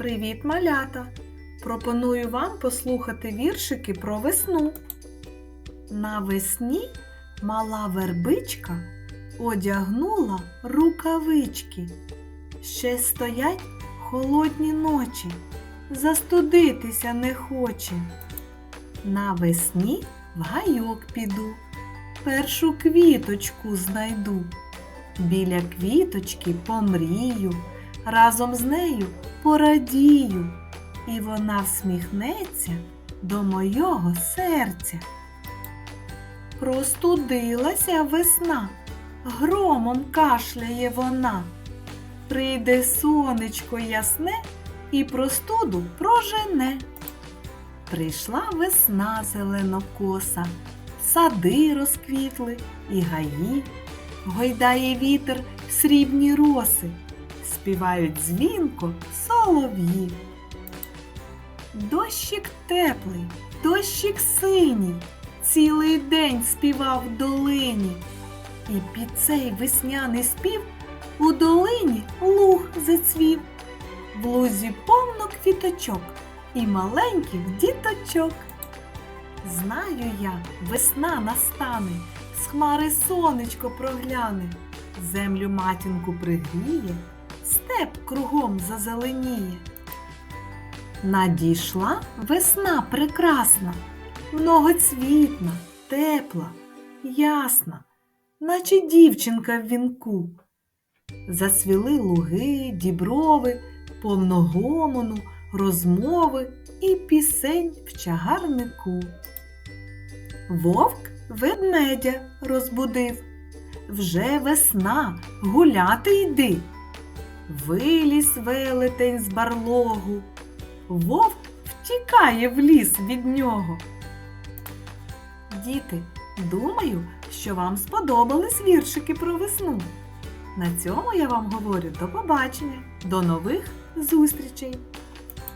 Привіт, малята! Пропоную вам послухати віршики про весну. Навесні мала вербичка одягнула рукавички. Ще стоять холодні ночі, застудитися не хоче. Навесні в гайок піду, першу квіточку знайду. Біля квіточки помрію, разом з нею порадію, і вона всміхнеться до мого серця. Простудилася весна, громом кашляє вона. Прийде сонечко ясне і простуду прожене. Прийшла весна зеленокоса, сади розквітли і гаї, гойдає вітер срібні роси, співають дзвінко солов'ї. Дощик теплий, дощик синій, цілий день співав в долині, і під цей весняний спів у долині луг зацвів, в лузі повно квіточок і маленьких діточок. Знаю я, весна настане, з хмари сонечко прогляне, землю матінку пригріє, степ кругом зазеленіє. Надійшла весна прекрасна, многоцвітна, тепла, ясна, наче дівчинка в вінку. Засвіли луги, діброви, повно гомону, розмови і пісень в чагарнику. Вовк ведмедя розбудив. Вже весна, гуляти йди. Виліз велетень з барлогу. Вовк втікає в ліс від нього. Діти, думаю, що вам сподобались віршики про весну. На цьому я вам говорю до побачення, до нових зустрічей!